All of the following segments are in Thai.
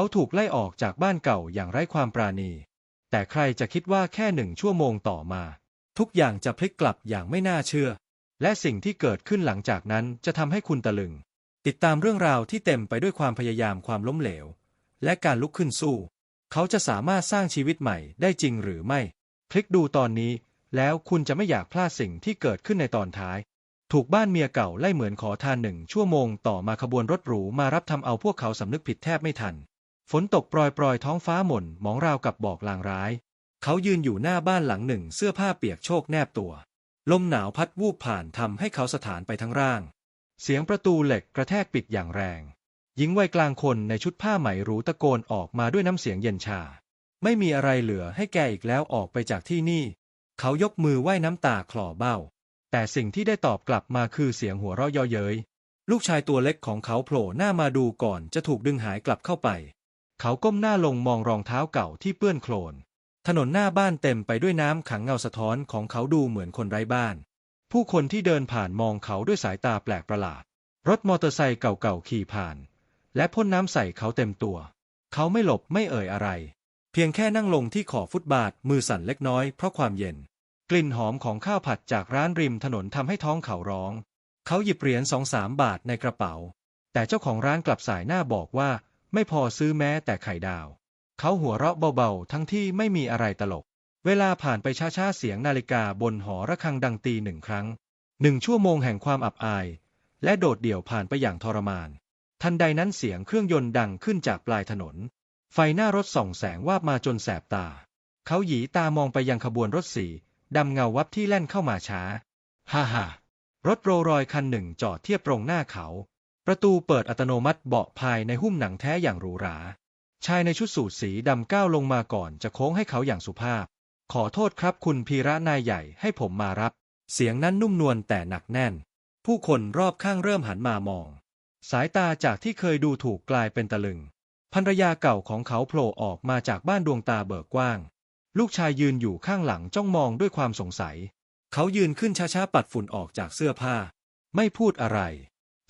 เขาถูกไล่ออกจากบ้านเก่าอย่างไร้ความปราณี แต่ใครจะคิดว่าแค่หนึ่งชั่วโมงต่อมา ทุกอย่างจะพลิกกลับอย่างไม่น่าเชื่อ และสิ่งที่เกิดขึ้นหลังจากนั้นจะทำให้คุณตะลึง ติดตามเรื่องราวที่เต็มไปด้วยความพยายามความล้มเหลว และการลุกขึ้นสู้ เขาจะสามารถสร้างชีวิตใหม่ได้จริงหรือไม่ คลิกดูตอนนี้ แล้วคุณจะไม่อยากพลาดสิ่งที่เกิดขึ้นในตอนท้ายถูกบ้านเมียเก่าไล่เหมือนขอทานหนึ่งชั่วโมงต่อมาขบวนรถหรูมารับทำเอาพวกเขาสำนึกผิดแทบไม่ทัน ฝนตกปรอยปรอยๆ ท้องฟ้าหม่นมองราวกับบอกลางร้าย เขายืนอยู่หน้าบ้านหลังหนึ่งเสื้อผ้าเปียกโชกแนบตัว ลมหนาวพัดวูบผ่านทำให้เขาสถานไปทั้งร่าง เสียงประตูเหล็กกระแทกปิดอย่างแรง หญิงวัยกลางคนในชุดผ้าไหมรูตะโกนออกมาด้วยน้ำเสียงเย็นชา ไม่มีอะไรเหลือให้แกอีกแล้วออกไปจากที่นี่ เขายกมือไหว้น้ำตาคลอเบ้า แต่สิ่งที่ได้ตอบกลับมาคือเสียงหัวเราะเย่อเย้ยลูกชายตัวเล็กของเขาโผล่หน้ามาดูก่อนจะถูกดึงหายกลับเข้าไป เขาก้มหน้าลงมองรองเท้าเก่าที่เปื้อนโคลน ถนนหน้าบ้านเต็มไปด้วยน้ำขังเงาสะท้อนของเขาดูเหมือนคนไร้บ้าน ผู้คนที่เดินผ่านมองเขาด้วยสายตาแปลกประหลาด รถมอเตอร์ไซค์เก่าๆขี่ผ่าน และพ่นน้ำใส่เขาเต็มตัว เขาไม่หลบไม่เอ่ยอะไร เพียงแค่นั่งลงที่ขอบฟุตบาทมือสั่นเล็กน้อยเพราะความเย็น กลิ่นหอมของข้าวผัดจากร้านริมถนนทำให้ท้องเขาร้อง เขาหยิบเหรียญสองสามบาทในกระเป๋า แต่เจ้าของร้านกลับสายหน้าบอกว่า ไม่พอซื้อแม้แต่ไข่ดาว เขาหัวเราะเบาๆ ทั้งที่ไม่มีอะไรตลก เวลาผ่านไปช้าๆ เสียงนาฬิกาบนหอระฆังดังตีหนึ่งครั้ง หนึ่งชั่วโมงแห่งความอับอาย และโดดเดี่ยวผ่านไปอย่างทรมาน ทันใดนั้นเสียงเครื่องยนต์ดังขึ้นจากปลายถนน ไฟหน้ารถส่องแสงวาบมาจนแสบตา เขาหยีตามองไปยังขบวนรถสีดำเงาวับที่แล่นเข้ามาช้า ฮ่าฮ่ารถโรลรอยคันหนึ่งจอดเทียบตรงหน้าเขา ประตูเปิดอัตโนมัติเบาะภายในหุ้มหนังแท้อย่างหรูหรา ชายในชุดสูทสีดำก้าวลงมาก่อนจะโค้งให้เขาอย่างสุภาพ ขอโทษครับคุณพีระนายใหญ่ให้ผมมารับ เสียงนั้นนุ่มนวลแต่หนักแน่น ผู้คนรอบข้างเริ่มหันมามอง สายตาจากที่เคยดูถูกกลายเป็นตะลึงภรรยาเก่าของเขาโผล่ออกมาจากบ้านดวงตาเบิกกว้าง ลูกชายยืนอยู่ข้างหลังจ้องมองด้วยความสงสัย เขายืนขึ้นช้าๆปัดฝุ่นออกจากเสื้อผ้า ไม่พูดอะไร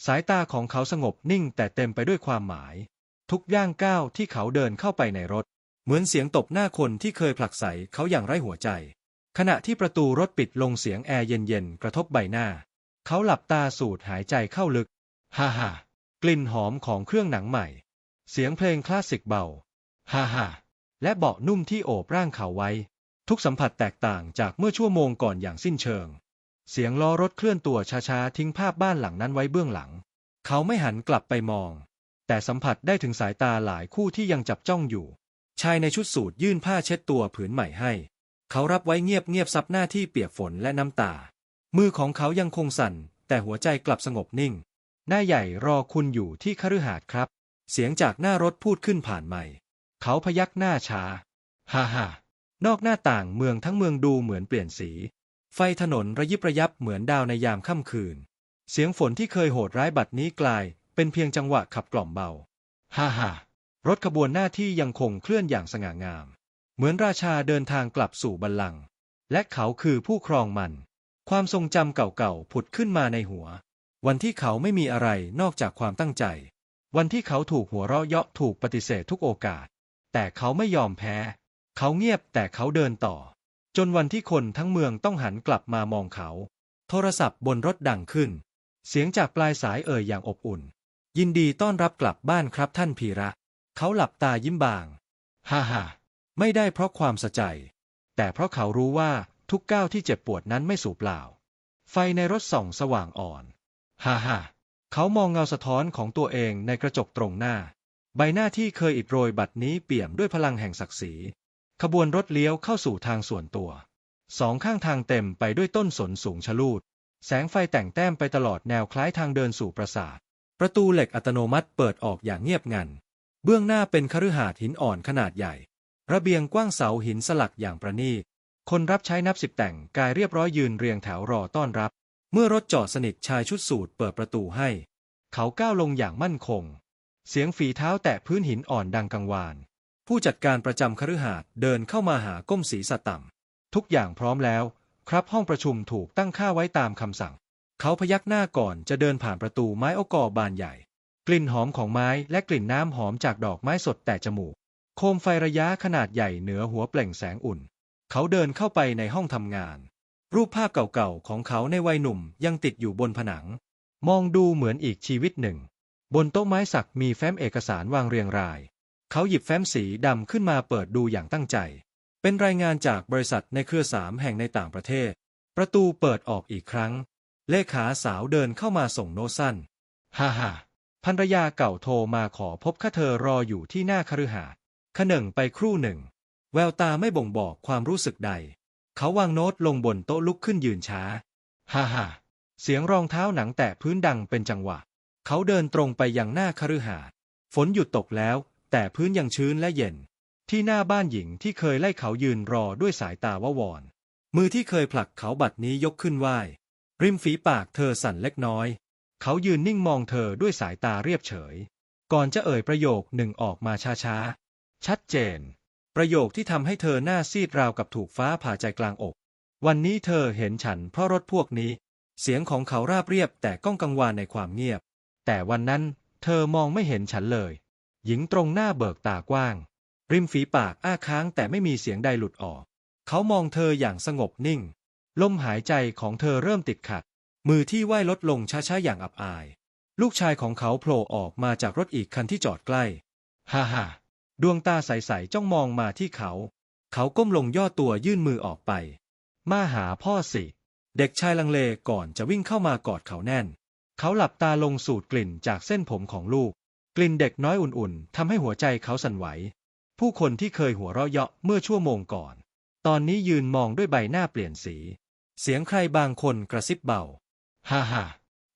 สายตาของเขาสงบนิ่งแต่เต็มไปด้วยความหมาย ทุกย่างก้าวที่เขาเดินเข้าไปในรถ เหมือนเสียงตบหน้าคนที่เคยผลักใสเขาอย่างไร้หัวใจ ขณะที่ประตูรถปิดลงเสียงแอร์เย็นๆ กระทบใบหน้า เขาหลับตาสูดหายใจเข้าลึก ฮ่าฮ่ากลิ่นหอมของเครื่องหนังใหม่ เสียงเพลงคลาสสิกเบา ฮ่าฮ่าและเบาะนุ่มที่โอบร่างเขาไว้ ทุกสัมผัสแตกต่างจากเมื่อชั่วโมงก่อนอย่างสิ้นเชิง เสียงล้อรถเคลื่อนตัวช้าๆทิ้งภาพบ้านหลังนั้นไว้เบื้องหลัง เขาไม่หันกลับไปมอง แต่สัมผัสได้ถึงสายตาหลายคู่ที่ยังจับจ้องอยู่ ชายในชุดสูทยื่นผ้าเช็ดตัวผืนใหม่ให้ เขารับไว้เงียบเงียบซับหน้าที่เปียกฝนและน้ำตา มือของเขายังคงสั่น แต่หัวใจกลับสงบนิ่งหน้าใหญ่รอคุณอยู่ที่คฤหาสน์ครับ เสียงจากหน้ารถพูดขึ้นผ่านใหม่ เขาพยักหน้าช้า ฮ่าฮ่านอกหน้าต่างเมืองทั้งเมืองดูเหมือนเปลี่ยนสี ไฟถนนระยิบระยับเหมือนดาวในยามค่ำคืน เสียงฝนที่เคยโหดร้ายบัดนี้กลาย เป็นเพียงจังหวะขับกล่อมเบา ฮ่าฮ่ารถขบวนหน้าที่ยังคงเคลื่อนอย่างสง่างาม เหมือนราชาเดินทางกลับสู่บัลลังก์และเขาคือผู้ครองมัน ความทรงจำเก่าๆผุดขึ้นมาในหัว วันที่เขาไม่มีอะไรนอกจากความตั้งใจ วันที่เขาถูกหัวเราะเยาะถูกปฏิเสธทุกโอกาส แต่เขาไม่ยอมแพ้ เขาเงียบแต่เขาเดินต่อ จนวันที่คนทั้งเมืองต้องหันกลับมามองเขา โทรศัพท์บนรถดังขึ้น เสียงจากปลายสายเอ่ยอย่างอบอุ่น ยินดีต้อนรับกลับบ้านครับท่านพีระ เขาหลับตายิ้มบาง ฮ่าฮ่าไม่ได้เพราะความสะใจ แต่เพราะเขารู้ว่าทุกก้าวที่เจ็บปวดนั้นไม่สูญเปล่า ไฟในรถส่องสว่างอ่อน ฮ่าฮ่าเขามองเงาสะท้อนของตัวเองในกระจกตรงหน้า ใบหน้าที่เคยอิดโรยบัดนี้เปี่ยมด้วยพลังแห่งศักดิ์ศรี ขบวนรถเลี้ยวเข้าสู่ทางส่วนตัว สองข้างทางเต็มไปด้วยต้นสนสูงชะลูด แสงไฟแต่งแต้มไปตลอดแนวคล้ายทางเดินสู่ปราสาท ประตูเหล็กอัตโนมัติเปิดออกอย่างเงียบงัน เบื้องหน้าเป็นคฤหาสน์หินอ่อนขนาดใหญ่ ระเบียงกว้างเสาหินสลักอย่างประณีต คนรับใช้นับสิบแต่งกายเรียบร้อยยืนเรียงแถวรอต้อนรับ เมื่อรถจอดสนิทชายชุดสูทเปิดประตูให้ เขาก้าวลงอย่างมั่นคง เสียงฝีเท้าแตะพื้นหินอ่อนดังกังวาน ผู้จัดการประจำคฤหาสน์เดินเข้ามาหาก้มศีรษะต่ำทุกอย่างพร้อมแล้ว ครับห้องประชุมถูกตั้งค่าไว้ตามคำสั่ง เขาพยักหน้าก่อนจะเดินผ่านประตูไม้อกอบานใหญ่ กลิ่นหอมของไม้และกลิ่นน้ำหอมจากดอกไม้สดแต่จมูก โคมไฟระยะขนาดใหญ่เหนือหัวเปล่งแสงอุ่น เขาเดินเข้าไปในห้องทำงาน รูปภาพเก่าๆของเขาในวัยหนุ่มยังติดอยู่บนผนัง มองดูเหมือนอีกชีวิตหนึ่ง บนโต๊ะไม้สักมีแฟ้มเอกสารวางเรียงราย เขาหยิบแฟ้มสีดำขึ้นมาเปิดดูอย่างตั้งใจ เป็นรายงานจากบริษัทในเครือสามแห่งในต่างประเทศ ประตูเปิดออกอีกครั้ง เลขาสาวเดินเข้ามาส่งโน้ตสั้น ฮ่าฮ่าภรรยาเก่าโทรมาขอพบข้าเธอรออยู่ที่หน้าคฤหาสน์ขนึ่งไปครู่หนึ่ง แววตาไม่บ่งบอกความรู้สึกใด เขาวางโน้ตลงบนโต๊ะลุกขึ้นยืนช้า ฮ่าฮ่าเสียงรองเท้าหนังแตะพื้นดังเป็นจังหวะ เขาเดินตรงไปยังหน้าคฤหาสน์ฝนหยุดตกแล้ว แต่พื้นยังชื้นและเย็น ที่หน้าบ้านหญิงที่เคยไล่เขายืนรอด้วยสายตาวาวอน มือที่เคยผลักเขาบัดนี้ยกขึ้นไหวริมฝีปากเธอสั่นเล็กน้อย เขายืนนิ่งมองเธอด้วยสายตาเรียบเฉย ก่อนจะเอ่ยประโยคหนึ่งออกมาช้าๆ ชัดเจน ประโยคที่ทำให้เธอหน้าซีดราวกับถูกฟ้าผ่าใจกลางอก วันนี้เธอเห็นฉันเพราะรถพวกนี้ เสียงของเขาราบเรียบแต่ก้องกังวานในความเงียบ แต่วันนั้นเธอมองไม่เห็นฉันเลย หญิงตรงหน้าเบิกตากว้าง ริมฝีปากอ้าค้างแต่ไม่มีเสียงใดหลุดออก เขามองเธออย่างสงบนิ่ง ลมหายใจของเธอเริ่มติดขัด มือที่ไหวลดลงช้าๆอย่างอับอาย ลูกชายของเขาโผล่ออกมาจากรถอีกคันที่จอดใกล้ ฮ่าฮ่าดวงตาใสๆจ้องมองมาที่เขา เขาก้มลงย่อตัวยื่นมือออกไป มาหาพ่อสิ เด็กชายลังเลก่อนจะวิ่งเข้ามากอดเขาแน่น เขาหลับตาลงสูดกลิ่นจากเส้นผมของลูก กลิ่นเด็กน้อยอุ่นๆทำให้หัวใจเขาสั่นไหว ผู้คนที่เคยหัวเราะเยาะเมื่อชั่วโมงก่อน ตอนนี้ยืนมองด้วยใบหน้าเปลี่ยนสี เสียงใครบางคนกระซิบเบา ฮ่าฮ่า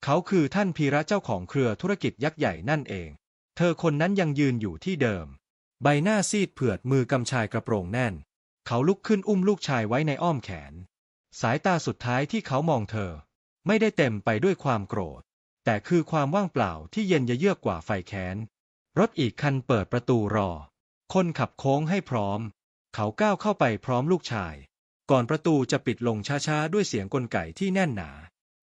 เขาคือท่านพีระเจ้าของเครือธุรกิจยักษ์ใหญ่นั่นเอง เธอคนนั้นยังยืนอยู่ที่เดิม ใบหน้าซีดเผือดมือกำชายกระโปรงแน่น เขาลุกขึ้นอุ้มลูกชายไว้ในอ้อมแขน สายตาสุดท้ายที่เขามองเธอ ไม่ได้เต็มไปด้วยความโกรธ แต่คือความว่างเปล่าที่เย็นยเยือกกว่าไฟแค้น รถอีกคันเปิดประตูรอ คนขับโค้งให้พร้อม เขาก้าวเข้าไปพร้อมลูกชาย ก่อนประตูจะปิดลงช้าๆ ด้วยเสียงกลไกที่แน่นหนา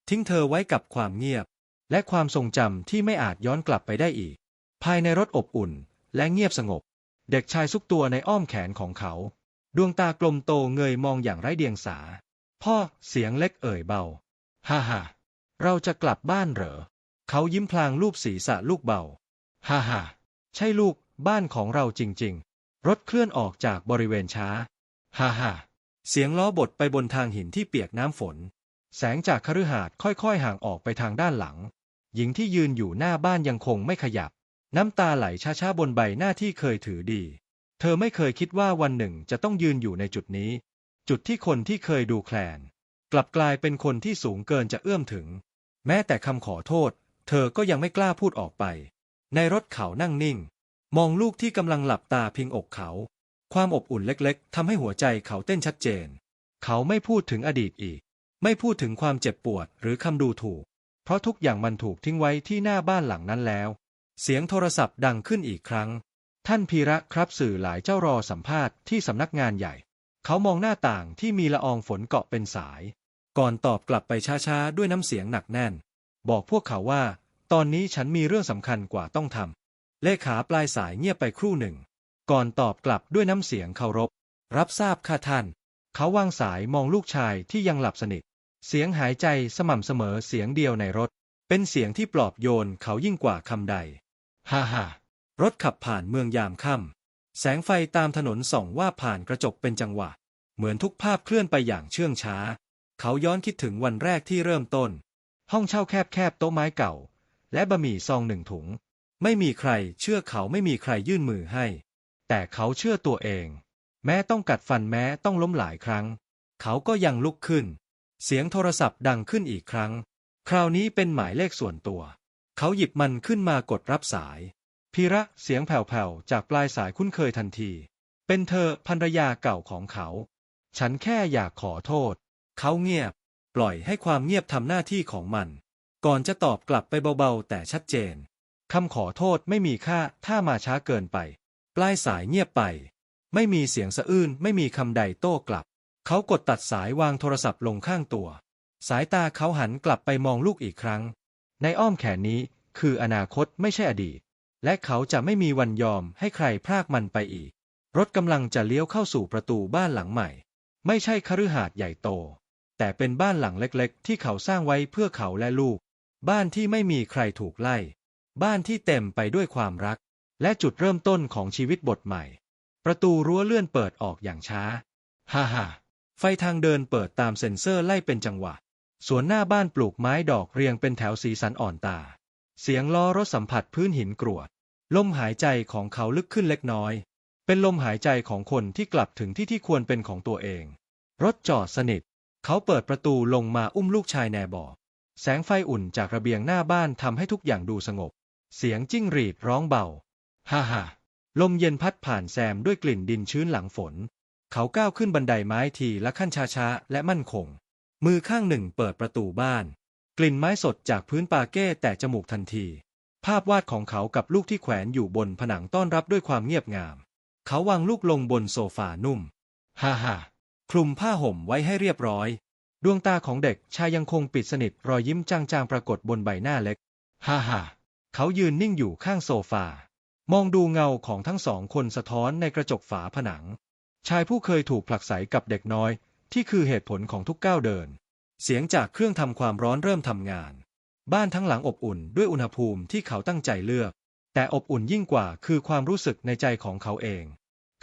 ทิ้งเธอไว้กับความเงียบ และความทรงจำที่ไม่อาจย้อนกลับไปได้อีก ภายในรถอบอุ่น และเงียบสงบ เด็กชายซุกตัวในอ้อมแขนของเขา ดวงตากลมโตเงยมองอย่างไร้เดียงสา พ่อเสียงเล็กเอ่ยเบา ฮ่าฮ่า เราจะกลับบ้านเหรอ เขายิ้มพลางรูปศีรษะลูกเบา ฮ่าฮ่าใช่ลูก บ้านของเราจริง ๆ รถเคลื่อนออกจากบริเวณช้า ฮ่าฮ่าเสียงล้อบดไปบนทางหินที่เปียกน้ำฝน แสงจากคฤหาสน์ค่อยๆ ห่างออกไปทางด้านหลัง หญิงที่ยืนอยู่หน้าบ้านยังคงไม่ขยับ น้ำตาไหลช้าๆบนใบหน้าที่เคยถือดี เธอไม่เคยคิดว่าวันหนึ่งจะต้องยืนอยู่ในจุดนี้ จุดที่คนที่เคยดูแคลน กลับกลายเป็นคนที่สูงเกินจะเอื้อมถึง แม้แต่คำขอโทษ เธอก็ยังไม่กล้าพูดออกไป ในรถเขานั่งนิ่ง มองลูกที่กำลังหลับตาพิงอกเขา ความอบอุ่นเล็กๆทำให้หัวใจเขาเต้นชัดเจน เขาไม่พูดถึงอดีตอีก ไม่พูดถึงความเจ็บปวดหรือคำดูถูก เพราะทุกอย่างมันถูกทิ้งไว้ที่หน้าบ้านหลังนั้นแล้ว เสียงโทรศัพท์ดังขึ้นอีกครั้ง ท่านพีระครับสื่อหลายเจ้ารอสัมภาษณ์ที่สำนักงานใหญ่ เขามองหน้าต่างที่มีละอองฝนเกาะเป็นสาย ก่อนตอบกลับไปช้าๆ ด้วยน้ำเสียงหนักแน่น บอกพวกเขาว่า ตอนนี้ฉันมีเรื่องสำคัญกว่าต้องทำ เลขาปลายสายเงียบไปครู่หนึ่ง ก่อนตอบกลับด้วยน้ำเสียงเคารพ รับทราบค่ะท่าน เขาวางสายมองลูกชายที่ยังหลับสนิท เสียงหายใจสม่ำเสมอเสียงเดียวในรถ เป็นเสียงที่ปลอบโยนเขายิ่งกว่าคำใด ฮ่าฮ่ารถขับผ่านเมืองยามค่ำ แสงไฟตามถนนส่องว่าผ่านกระจกเป็นจังหวะ เหมือนทุกภาพเคลื่อนไปอย่างเชื่องช้า เขาย้อนคิดถึงวันแรกที่เริ่มต้น ห้องเช่าแคบๆโต๊ะไม้เก่า และบะหมี่ซองหนึ่งถุง ไม่มีใครเชื่อเขาไม่มีใครยื่นมือให้ แต่เขาเชื่อตัวเอง แม้ต้องกัดฟันแม้ต้องล้มหลายครั้ง เขาก็ยังลุกขึ้น เสียงโทรศัพท์ดังขึ้นอีกครั้ง คราวนี้เป็นหมายเลขส่วนตัว เขาหยิบมันขึ้นมากดรับสายพีระเสียงแผ่วๆจากปลายสายคุ้นเคยทันที เป็นเธอภรรยาเก่าของเขา ฉันแค่อยากขอโทษ เขาเงียบ ปล่อยให้ความเงียบทำหน้าที่ของมัน ก่อนจะตอบกลับไปเบาๆ แต่ชัดเจนคำขอโทษไม่มีค่าถ้ามาช้าเกินไป ปลายสายเงียบไป ไม่มีเสียงสะอื้นไม่มีคำใดโต้กลับ เขากดตัดสายวางโทรศัพท์ลงข้างตัว สายตาเขาหันกลับไปมองลูกอีกครั้ง ในอ้อมแขนนี้คืออนาคตไม่ใช่อดีต และเขาจะไม่มีวันยอมให้ใครพรากมันไปอีก รถกำลังจะเลี้ยวเข้าสู่ประตูบ้านหลังใหม่ ไม่ใช่คฤหาสน์ใหญ่โต แต่เป็นบ้านหลังเล็กๆ ที่เขาสร้างไว้เพื่อเขาและลูก บ้านที่ไม่มีใครถูกไล่ บ้านที่เต็มไปด้วยความรัก และจุดเริ่มต้นของชีวิตบทใหม่ ประตูรั้วเลื่อนเปิดออกอย่างช้า ฮ่าฮ่าไฟทางเดินเปิดตามเซ็นเซอร์ไล่เป็นจังหวะ สวนหน้าบ้านปลูกไม้ดอกเรียงเป็นแถวสีสันอ่อนตา เสียงล้อรถสัมผัสพื้นหินกรวด ลมหายใจของเขาลึกขึ้นเล็กน้อย เป็นลมหายใจของคนที่กลับถึงที่ที่ควรเป็นของตัวเอง รถจอดสนิท เขาเปิดประตูลงมาอุ้มลูกชายแนบอแสงไฟอุ่นจากระเบียงหน้าบ้านทำให้ทุกอย่างดูสงบ เสียงจิ้งหรีดร้องเบา ฮ่าฮ่าลมเย็นพัดผ่านแซมด้วยกลิ่นดินชื้นหลังฝน เขาก้าวขึ้นบันไดไม้ทีละขั้นช้าๆ และมั่นคง มือข้างหนึ่งเปิดประตูบ้าน กลิ่นไม้สดจากพื้นปาเก้แต่จมูกทันที ภาพวาดของเขากับลูกที่แขวนอยู่บนผนังต้อนรับด้วยความเงียบงาม เขาวางลูกลงบนโซฟานุ่ม ฮ่าฮ่า คลุมผ้าห่มไว้ให้เรียบร้อย ดวงตาของเด็กชายยังคงปิดสนิทรอยยิ้มจางๆปรากฏบนใบหน้าเล็ก ฮ่าฮ่าเขายืนนิ่งอยู่ข้างโซฟา มองดูเงาของทั้งสองคนสะท้อนในกระจกฝาผนัง ชายผู้เคยถูกผลักไสกับเด็กน้อย ที่คือเหตุผลของทุกก้าวเดิน เสียงจากเครื่องทำความร้อนเริ่มทำงาน บ้านทั้งหลังอบอุ่นด้วยอุณหภูมิที่เขาตั้งใจเลือก แต่อบอุ่นยิ่งกว่าคือความรู้สึกในใจของเขาเอง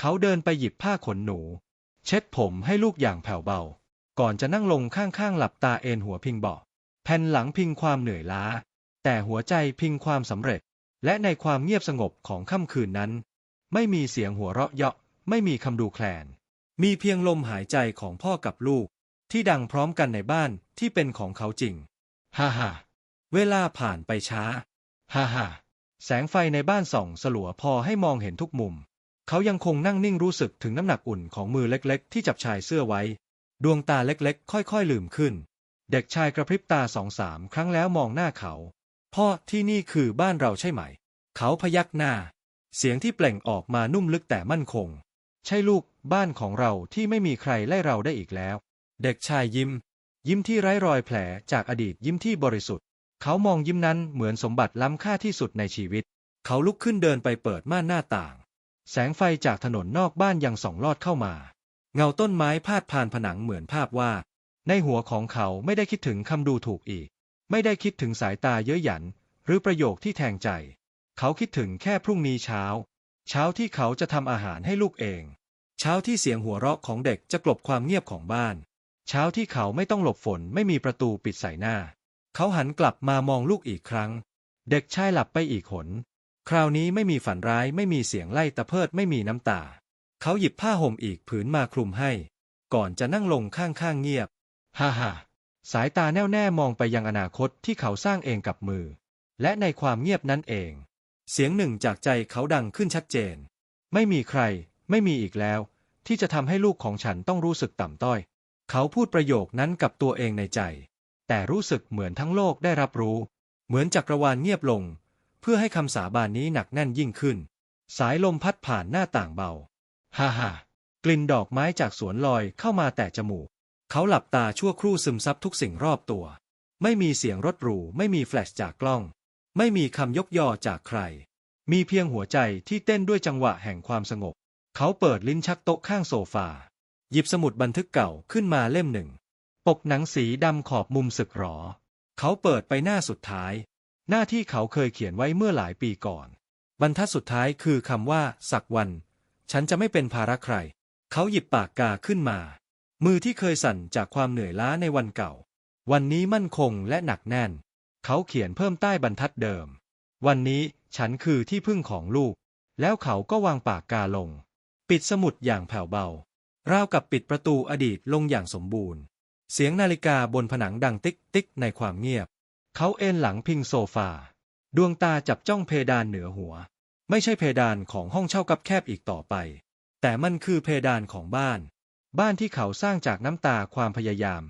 เขาเดินไปหยิบผ้าขนหนู เช็ดผมให้ลูกอย่างแผ่วเบา ก่อนจะนั่งลงข้างๆหลับตาเอนหัวพิงเบาะแผ่นหลังพิงความเหนื่อยล้า แต่หัวใจพิงความสำเร็จ และในความเงียบสงบของค่ำคืนนั้น ไม่มีเสียงหัวเราะเยาะไม่มีคำดูแคลน มีเพียงลมหายใจของพ่อกับลูก ที่ดังพร้อมกันในบ้านที่เป็นของเขาจริง ฮ่าฮ่าเวลาผ่านไปช้า ฮ่าฮ่าแสงไฟในบ้านส่องสลัวพอให้มองเห็นทุกมุม เขายังคงนั่งนิ่งรู้สึกถึงน้ำหนักอุ่นของมือเล็กๆ ที่จับชายเสื้อไว้ ดวงตาเล็กๆ ค่อยๆ ลืมขึ้น เด็กชายกระพริบตาสองสามครั้งแล้วมองหน้าเขา พ่อที่นี่คือบ้านเราใช่ไหม เขาพยักหน้า เสียงที่เปล่งออกมานุ่มลึกแต่มั่นคง ใช่ลูกบ้านของเราที่ไม่มีใครไล่เราได้อีกแล้ว เด็กชายยิ้ม ยิ้มที่ไร้รอยแผลจากอดีตยิ้มที่บริสุทธิ์ เขามองยิ้มนั้นเหมือนสมบัติล้ำค่าที่สุดในชีวิต เขาลุกขึ้นเดินไปเปิดม่านหน้าต่าง แสงไฟจากถนนนอกบ้านยังส่องลอดเข้ามา เงาต้นไม้พาดผ่านผนังเหมือนภาพวาดในหัวของเขาไม่ได้คิดถึงคำดูถูกอีก ไม่ได้คิดถึงสายตาเย้ยหยัน หรือประโยคที่แทงใจ เขาคิดถึงแค่พรุ่งนี้เช้า เช้าที่เขาจะทำอาหารให้ลูกเอง เช้าที่เสียงหัวเราะของเด็กจะกลบความเงียบของบ้าน เช้าที่เขาไม่ต้องหลบฝนไม่มีประตูปิดใส่หน้า เขาหันกลับมามองลูกอีกครั้ง เด็กชายหลับไปอีกหน คราวนี้ไม่มีฝันร้ายไม่มีเสียงไล่ตะเพิดไม่มีน้ำตา เขาหยิบผ้าห่มอีกผืนมาคลุมให้ ก่อนจะนั่งลงข้างๆเงียบ ฮ่าฮ่าสายตาแน่วแน่มองไปยังอนาคตที่เขาสร้างเองกับมือ และในความเงียบนั้นเอง เสียงหนึ่งจากใจเขาดังขึ้นชัดเจน ไม่มีใคร ไม่มีอีกแล้ว ที่จะทำให้ลูกของฉันต้องรู้สึกต่ำต้อย เขาพูดประโยคนั้นกับตัวเองในใจ แต่รู้สึกเหมือนทั้งโลกได้รับรู้ เหมือนจักรวาลเงียบลง พื่อให้คำสาบานนี้หนักแน่นยิ่งขึ้น สายลมพัดผ่านหน้าต่างเบา ฮ่าฮ่ากลิ่นดอกไม้จากสวนลอยเข้ามาแต่จมูก เขาหลับตาชั่วครู่ซึมซับทุกสิ่งรอบตัว ไม่มีเสียงรถหรู ไม่มีแฟลชจากกล้อง ไม่มีคำยกยอจากใคร มีเพียงหัวใจที่เต้นด้วยจังหวะแห่งความสงบ เขาเปิดลิ้นชักโต๊ะข้างโซฟา หยิบสมุดบันทึกเก่าขึ้นมาเล่มหนึ่ง ปกหนังสีดำขอบมุมสึกหรอ เขาเปิดไปหน้าสุดท้าย หน้าที่เขาเคยเขียนไว้เมื่อหลายปีก่อน บรรทัดสุดท้ายคือคำว่า สักวัน ฉันจะไม่เป็นภาระใคร เขาหยิบปากกาขึ้นมา มือที่เคยสั่นจากความเหนื่อยล้าในวันเก่า วันนี้มั่นคงและหนักแน่น เขาเขียนเพิ่มใต้บรรทัดเดิม วันนี้ฉันคือที่พึ่งของลูก แล้วเขาก็วางปากกาลง ปิดสมุดอย่างแผ่วเบา ราวกับปิดประตูอดีตลงอย่างสมบูรณ์ เสียงนาฬิกาบนผนังดังติ๊กติ๊กในความเงียบ เขาเอนหลังพิงโซฟา ดวงตาจับจ้องเพดานเหนือหัว ไม่ใช่เพดานของห้องเช่ากับแคบอีกต่อไป แต่มันคือเพดานของบ้าน บ้านที่เขาสร้างจากน้ำตาความพยายาม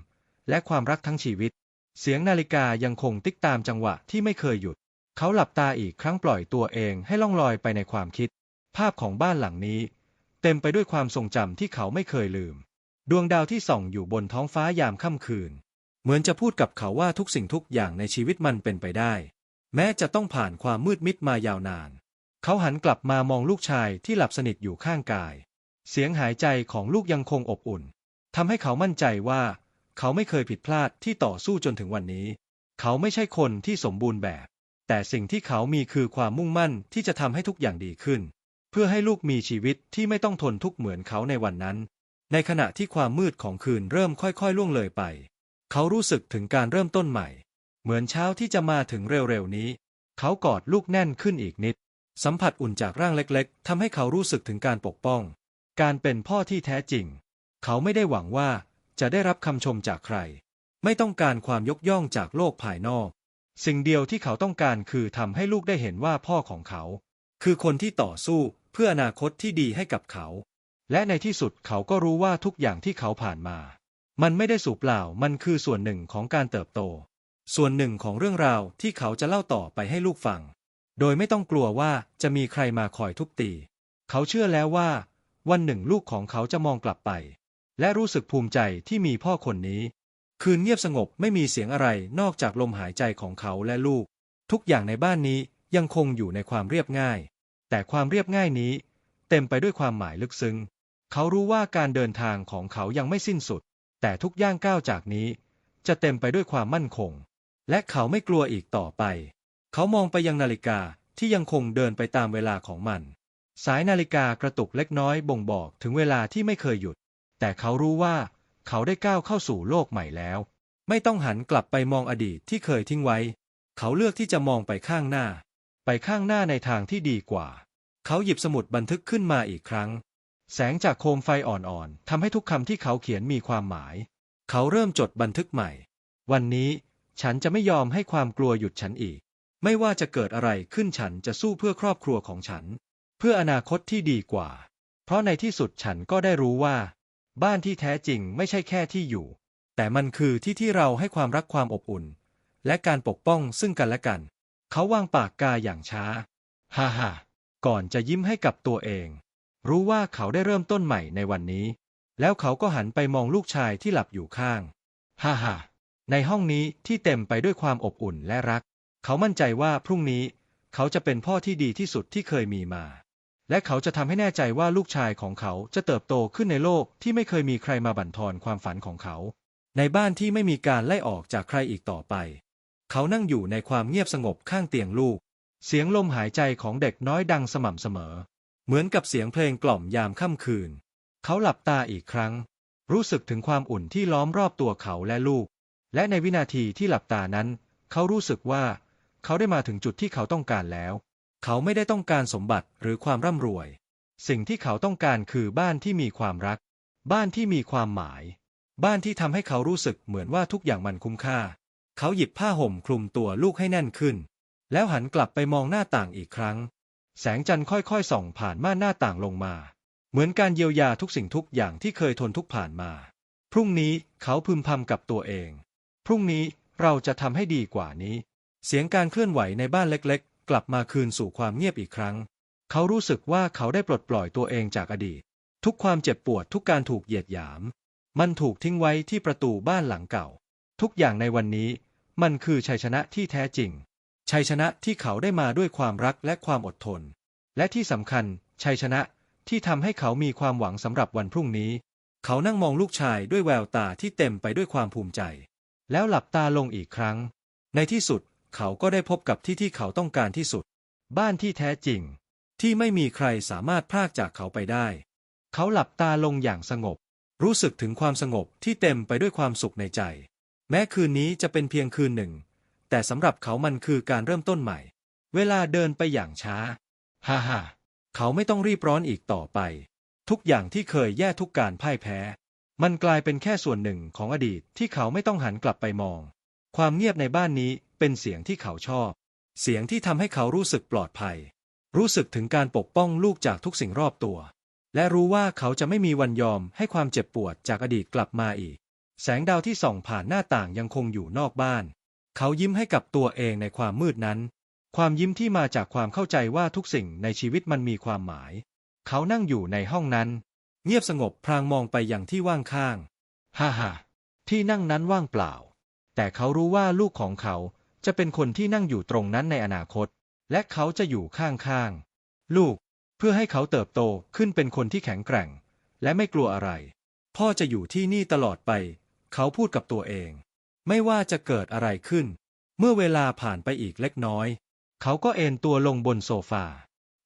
และความรักทั้งชีวิต เสียงนาฬิกายังคงติ๊กตามจังหวะที่ไม่เคยหยุด เขาหลับตาอีกครั้งปล่อยตัวเองให้ล่องลอยไปในความคิด ภาพของบ้านหลังนี้ เต็มไปด้วยความทรงจำที่เขาไม่เคยลืม ดวงดาวที่ส่องอยู่บนท้องฟ้ายามค่ำคืน เหมือนจะพูดกับเขาว่าทุกสิ่งทุกอย่างในชีวิตมันเป็นไปได้ แม้จะต้องผ่านความมืดมิดมายาวนาน เขาหันกลับมามองลูกชายที่หลับสนิทอยู่ข้างกาย เสียงหายใจของลูกยังคงอบอุ่นทำให้เขามั่นใจว่า เขาไม่เคยผิดพลาดที่ต่อสู้จนถึงวันนี้ เขาไม่ใช่คนที่สมบูรณ์แบบ แต่สิ่งที่เขามีคือความมุ่งมั่นที่จะทำให้ทุกอย่างดีขึ้น เพื่อให้ลูกมีชีวิตที่ไม่ต้องทนทุกข์เหมือนเขาในวันนั้น ในขณะที่ความมืดของคืนเริ่มค่อยๆล่วงเลยไป เขารู้สึกถึงการเริ่มต้นใหม่ เหมือนเช้าที่จะมาถึงเร็วๆนี้ เขากอดลูกแน่นขึ้นอีกนิด สัมผัสอุ่นจากร่างเล็กๆทำให้เขารู้สึกถึงการปกป้อง การเป็นพ่อที่แท้จริง เขาไม่ได้หวังว่าจะได้รับคำชมจากใคร ไม่ต้องการความยกย่องจากโลกภายนอก สิ่งเดียวที่เขาต้องการคือทำให้ลูกได้เห็นว่าพ่อของเขา คือคนที่ต่อสู้เพื่ออนาคตที่ดีให้กับเขา และในที่สุดเขาก็รู้ว่าทุกอย่างที่เขาผ่านมา มันไม่ได้สูบเปล่า มันคือส่วนหนึ่งของการเติบโต ส่วนหนึ่งของเรื่องราวที่เขาจะเล่าต่อไปให้ลูกฟัง โดยไม่ต้องกลัวว่าจะมีใครมาคอยทุบตี เขาเชื่อแล้วว่า วันหนึ่งลูกของเขาจะมองกลับไป และรู้สึกภูมิใจที่มีพ่อคนนี้ คืนเงียบสงบไม่มีเสียงอะไรนอกจากลมหายใจของเขาและลูก ทุกอย่างในบ้านนี้ยังคงอยู่ในความเรียบง่าย แต่ความเรียบง่ายนี้ เต็มไปด้วยความหมายลึกซึ้ง เขารู้ว่าการเดินทางของเขายังไม่สิ้นสุด แต่ทุกย่างก้าวจากนี้ จะเต็มไปด้วยความมั่นคง และเขาไม่กลัวอีกต่อไป เขามองไปยังนาฬิกาที่ยังคงเดินไปตามเวลาของมัน สายนาฬิกากระตุกเล็กน้อยบ่งบอกถึงเวลาที่ไม่เคยหยุด แต่เขารู้ว่าเขาได้ก้าวเข้าสู่โลกใหม่แล้ว ไม่ต้องหันกลับไปมองอดีตที่เคยทิ้งไว้ เขาเลือกที่จะมองไปข้างหน้า ไปข้างหน้าในทางที่ดีกว่า เขาหยิบสมุดบันทึกขึ้นมาอีกครั้ง แสงจากโคมไฟอ่อนๆทำให้ทุกคำที่เขาเขียนมีความหมาย เขาเริ่มจดบันทึกใหม่ วันนี้ฉันจะไม่ยอมให้ความกลัวหยุดฉันอีก ไม่ว่าจะเกิดอะไรขึ้นฉันจะสู้เพื่อครอบครัวของฉัน เพื่ออนาคตที่ดีกว่า เพราะในที่สุดฉันก็ได้รู้ว่า บ้านที่แท้จริงไม่ใช่แค่ที่อยู่ แต่มันคือที่ที่เราให้ความรักความอบอุ่น และการปกป้องซึ่งกันและกัน เขาวางปากกาอย่างช้า ฮ่าฮ่าก่อนจะยิ้มให้กับตัวเอง รู้ว่าเขาได้เริ่มต้นใหม่ในวันนี้ แล้วเขาก็หันไปมองลูกชายที่หลับอยู่ข้าง ฮ่าฮ่าในห้องนี้ที่เต็มไปด้วยความอบอุ่นและรัก เขามั่นใจว่าพรุ่งนี้ เขาจะเป็นพ่อที่ดีที่สุดที่เคยมีมา และเขาจะทำให้แน่ใจว่าลูกชายของเขาจะเติบโตขึ้นในโลกที่ไม่เคยมีใครมาบั่นทอนความฝันของเขา ในบ้านที่ไม่มีการไล่ออกจากใครอีกต่อไป เขานั่งอยู่ในความเงียบสงบข้างเตียงลูก เสียงลมหายใจของเด็กน้อยดังสม่ำเสมอ เหมือนกับเสียงเพลงกล่อมยามค่ำคืน เขาหลับตาอีกครั้ง รู้สึกถึงความอุ่นที่ล้อมรอบตัวเขาและลูก และในวินาทีที่หลับตานั้น เขารู้สึกว่า เขาได้มาถึงจุดที่เขาต้องการแล้ว เขาไม่ได้ต้องการสมบัติหรือความร่ำรวย สิ่งที่เขาต้องการคือบ้านที่มีความรัก บ้านที่มีความหมาย บ้านที่ทำให้เขารู้สึกเหมือนว่าทุกอย่างมันคุ้มค่า เขาหยิบผ้าห่มคลุมตัวลูกให้แน่นขึ้น แล้วหันกลับไปมองหน้าต่างอีกครั้ง แสงจันทร์ค่อยๆส่องผ่านม่านหน้าต่างลงมา เหมือนการเยียวยาทุกสิ่งทุกอย่างที่เคยทนทุกข์ผ่านมา พรุ่งนี้เขาพึมพำกับตัวเอง พรุ่งนี้เราจะทำให้ดีกว่านี้ เสียงการเคลื่อนไหวในบ้านเล็กๆ กลับมาคืนสู่ความเงียบอีกครั้ง เขารู้สึกว่าเขาได้ปลดปล่อยตัวเองจากอดีต ทุกความเจ็บปวดทุกการถูกเหยียดหยาม มันถูกทิ้งไว้ที่ประตูบ้านหลังเก่า ทุกอย่างในวันนี้ มันคือชัยชนะที่แท้จริง ชัยชนะที่เขาได้มาด้วยความรักและความอดทน และที่สำคัญ ชัยชนะที่ทำให้เขามีความหวังสำหรับวันพรุ่งนี้ เขานั่งมองลูกชายด้วยแววตาที่เต็มไปด้วยความภูมิใจ แล้วหลับตาลงอีกครั้ง ในที่สุดเขาก็ได้พบกับที่ที่เขาต้องการที่สุด บ้านที่แท้จริง ที่ไม่มีใครสามารถพรากจากเขาไปได้ เขาหลับตาลงอย่างสงบ รู้สึกถึงความสงบที่เต็มไปด้วยความสุขในใจ แม้คืนนี้จะเป็นเพียงคืนหนึ่ง แต่สำหรับเขามันคือการเริ่มต้นใหม่ เวลาเดินไปอย่างช้า ฮ่าฮ่าเขาไม่ต้องรีบร้อนอีกต่อไป ทุกอย่างที่เคยแย่ทุกการพ่ายแพ้ มันกลายเป็นแค่ส่วนหนึ่งของอดีตที่เขาไม่ต้องหันกลับไปมอง ความเงียบในบ้านนี้เป็นเสียงที่เขาชอบ เสียงที่ทำให้เขารู้สึกปลอดภัย รู้สึกถึงการปกป้องลูกจากทุกสิ่งรอบตัว และรู้ว่าเขาจะไม่มีวันยอมให้ความเจ็บปวดจากอดีตกลับมาอีก แสงดาวที่ส่องผ่านหน้าต่างยังคงอยู่นอกบ้าน เขายิ้มให้กับตัวเองในความมืดนั้น ความยิ้มที่มาจากความเข้าใจว่าทุกสิ่งในชีวิตมันมีความหมาย เขานั่งอยู่ในห้องนั้น เงียบสงบพลางมองไปอย่างที่ว่างข้าง ฮ่าฮ่าที่นั่งนั้นว่างเปล่า แต่เขารู้ว่าลูกของเขาจะเป็นคนที่นั่งอยู่ตรงนั้นในอนาคต และเขาจะอยู่ข้างๆ ลูก เพื่อให้เขาเติบโตขึ้นเป็นคนที่แข็งแกร่ง และไม่กลัวอะไร พ่อจะอยู่ที่นี่ตลอดไป เขาพูดกับตัวเอง ไม่ว่าจะเกิดอะไรขึ้น เมื่อเวลาผ่านไปอีกเล็กน้อย เขาก็เอนตัวลงบนโซฟา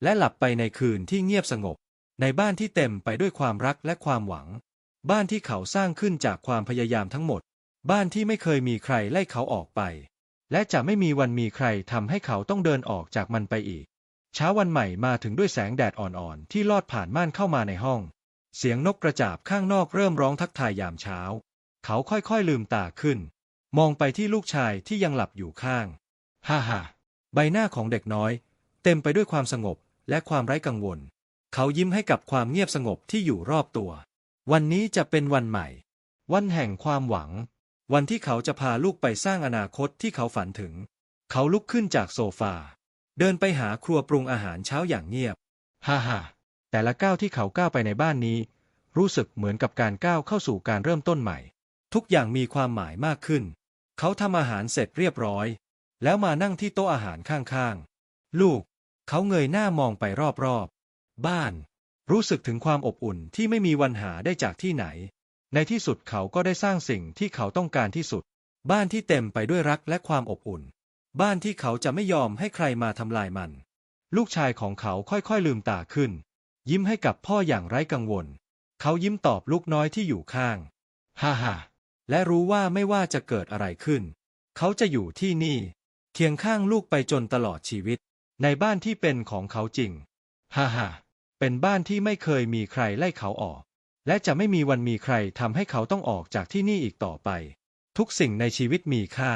และหลับไปในคืนที่เงียบสงบ ในบ้านที่เต็มไปด้วยความรักและความหวัง บ้านที่เขาสร้างขึ้นจากความพยายามทั้งหมด บ้านที่ไม่เคยมีใครไล่เขาออกไป และจะไม่มีวันมีใครทำให้เขาต้องเดินออกจากมันไปอีก เช้าวันใหม่มาถึงด้วยแสงแดดอ่อนๆที่ลอดผ่านม่านเข้ามาในห้อง เสียงนกกระจาบข้างนอกเริ่มร้องทักทายยามเช้า เขาค่อยๆลืมตาขึ้น มองไปที่ลูกชายที่ยังหลับอยู่ข้าง ฮ่าฮ่าใบหน้าของเด็กน้อย เต็มไปด้วยความสงบและความไร้กังวล เขายิ้มให้กับความเงียบสงบที่อยู่รอบตัว วันนี้จะเป็นวันใหม่ วันแห่งความหวัง วันที่เขาจะพาลูกไปสร้างอนาคตที่เขาฝันถึง เขาลุกขึ้นจากโซฟา เดินไปหาครัวปรุงอาหารเช้าอย่างเงียบ ฮ่าฮ่าแต่ละก้าวที่เขาก้าวไปในบ้านนี้ รู้สึกเหมือนกับการก้าวเข้าสู่การเริ่มต้นใหม่ ทุกอย่างมีความหมายมากขึ้น เขาทำอาหารเสร็จเรียบร้อย แล้วมานั่งที่โต๊ะอาหารข้างๆ ลูก เขาเงยหน้ามองไปรอบๆ บ้าน รู้สึกถึงความอบอุ่นที่ไม่มีวันหาได้จากที่ไหน ในที่สุดเขาก็ได้สร้างสิ่งที่เขาต้องการที่สุด บ้านที่เต็มไปด้วยรักและความอบอุ่น บ้านที่เขาจะไม่ยอมให้ใครมาทำลายมัน ลูกชายของเขาค่อยๆลืมตาขึ้น ยิ้มให้กับพ่ออย่างไร้กังวล เขายิ้มตอบลูกน้อยที่อยู่ข้าง ฮ่าฮ่า และรู้ว่าไม่ว่าจะเกิดอะไรขึ้น เขาจะอยู่ที่นี่ เคียงข้างลูกไปจนตลอดชีวิต ในบ้านที่เป็นของเขาจริง ฮ่าฮ่าเป็นบ้านที่ไม่เคยมีใครไล่เขาออก และจะไม่มีวันมีใครทำให้เขาต้องออกจากที่นี่อีกต่อไป ทุกสิ่งในชีวิตมีค่า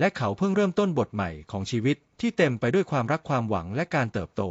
และเขาเพิ่งเริ่มต้นบทใหม่ของชีวิตที่เต็มไปด้วยความรักความหวังและการเติบโต